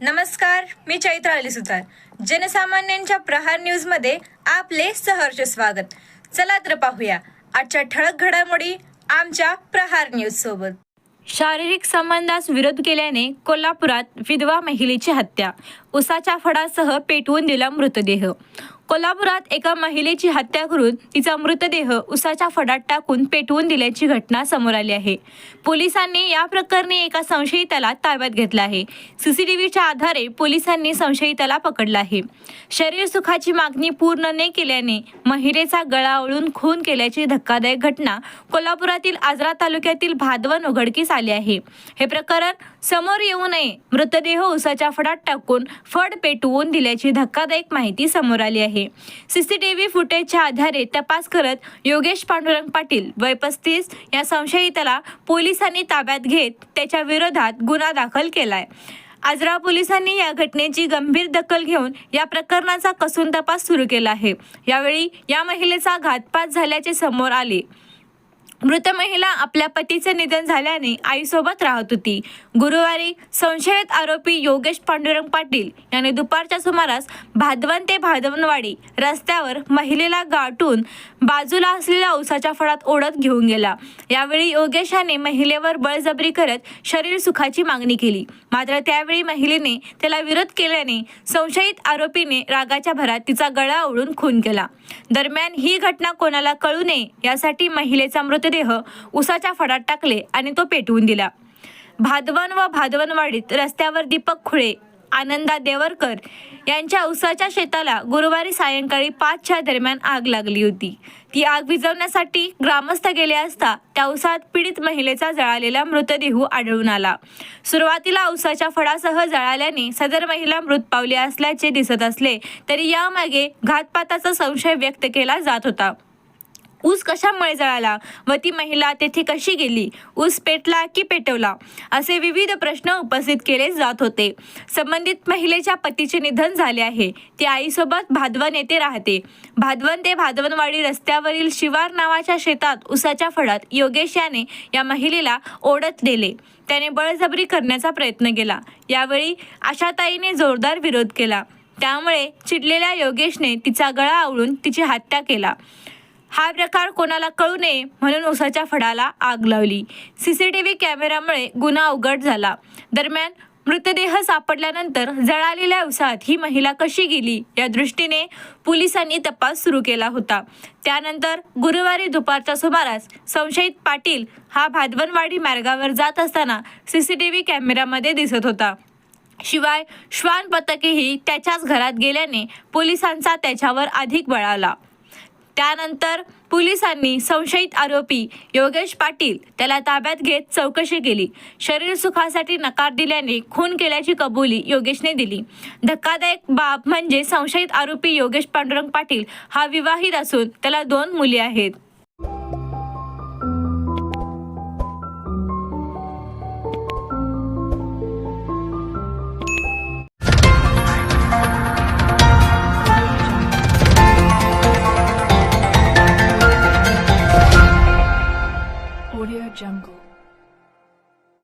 नमस्कार मी चैत्र अली सुतार जनसामान्यांच्या प्रहार न्यूजमध्ये आपले सहर्ष स्वागत. चला तर पाहूया आजच्या ठळक घडामोडी आमच्या प्रहार न्यूज सोबत. शारीरिक संबंधास विरोध केल्याने कोल्हापुरात विधवा महिलेची हत्या. उसाच्या फडासह पेटवून दिला मृतदेह. कोल्हापुरात एका महिलेची हत्या करून तिचा मृतदेह उसाच्या फडात टाकून पेटवून दिल्याची घटना समोर आली आहे. पोलिसांनी या प्रकरणी एका संशयिताला ताब्यात घेतला आहे. सीसीटीव्हीच्या आधारे पोलिसांनी संशयिताला पकडला आहे. शरीर सुखाची मागणी पूर्ण न केल्याने महिलेचा गळा ओळून खून केल्याची धक्कादायक घटना कोल्हापुरातील आजरा तालुक्यातील भादवन उघडकीस आली आहे. हे प्रकरण समोर येऊ नये. मृतदेह उसाच्या फडात टाकून फड पेटवून दिल्याची धक्कादायक माहिती समोर आली आहे. सीसीटीव्ही फुटेजच्या आधारे तपास करत योगेश पांडुरंग पाटील वय पस्तीस या संशयिताला पोलिसांनी ताब्यात घेत त्याच्या विरोधात गुन्हा दाखल केलाय. आजरा पोलिसांनी या घटनेची गंभीर दखल घेऊन या प्रकरणाचा कसून तपास सुरू केला आहे. यावेळी या महिलेचा घातपात झाल्याचे समोर आले. मृत महिला आपल्या पतीचे निधन झाल्याने आईसोबत राहत होती. गुरुवारी संशयित आरोपी योगेश पांडुरंग पाटील यांनी दुपारच्या सुमारास भादवन ते भादवनवाडी रस्त्यावर महिलेला गाठून बाजूला असलेल्या उसाच्या फळात ओढत घेऊन गेला. यावेळी योगेश याने महिलेवर बळजबरी करत शरीर सुखाची मागणी केली. मात्र त्यावेळी महिलेने त्याला विरोध केल्याने संशयित आरोपीने रागाच्या भरात तिचा गळा ओढून खून केला. दरम्यान ही घटना कोणाला कळू नये यासाठी महिलेचा मृत मृतदेह उसाच्या फडात टाकले आणि तो पेटवून दिला. भादवन व भादवनवाडीत रस्त्यावर दीपक खुळे आनंदा देवरकर यांच्या उसाच्या शेताला गुरुवारी सायंकाळी पाचच्या दरम्यान आग लागली होती. ती आग विझवण्यासाठी ग्रामस्थ गेले असता त्या उसात पीडित महिलेचा जळालेला मृतदेह आढळून आला. सुरुवातीला उसाच्या फडासह जळाल्याने सदर महिला मृत पावली असल्याचे दिसत असले तरी यामागे घातपाताचा संशय व्यक्त केला जात होता. ऊस कशामुळे जळाला? व ती महिला तेथे कशी गेली? ऊस पेटला की पेटवला? असे विविध प्रश्न उपस्थित केले जात होते. संबंधित महिलेच्या पतीचे निधन झाले आहे. ती आईसोबत भादवन येथे राहते. भादवन ते भादवनवाडी रस्त्यावरील शिवार नावाच्या शेतात उसाच्या फळात योगेश याने या महिलेला ओढत नेले. त्याने बळजबरी करण्याचा प्रयत्न केला. यावेळी आशाताईने जोरदार विरोध केला. त्यामुळे चिडलेल्या योगेशने तिचा गळा आवळून तिची हत्या केला. हा प्रकार कोणाला कळू नये म्हणून उसाच्या फडाला आग लावली. सीसीटीव्ही कॅमेऱ्यामुळे गुन्हा उघड झाला. दरम्यान मृतदेह सापडल्यानंतर जळालेल्या उसात ही महिला कशी गेली या दृष्टीने पोलिसांनी तपास सुरू केला होता. त्यानंतर गुरुवारी दुपारच्या सुमारास संशयित पाटील हा भादवनवाडी मार्गावर जात असताना सीसीटीव्ही कॅमेऱ्यामध्ये दिसत होता. शिवाय श्वान पथकेही त्याच्याच घरात गेल्याने पोलिसांचा त्याच्यावर अधिक बळावला त्यानंतर पोलिसांनी संशयित आरोपी योगेश पाटील त्याला ताब्यात घेत चौकशी केली. शरीर सुखासाठी नकार दिल्याने खून केल्याची कबुली योगेशने दिली. धक्कादायक बाब म्हणजे संशयित आरोपी योगेश पांडुरंग पाटील हा विवाहित असून त्याला दोन मुली आहेत. jungle.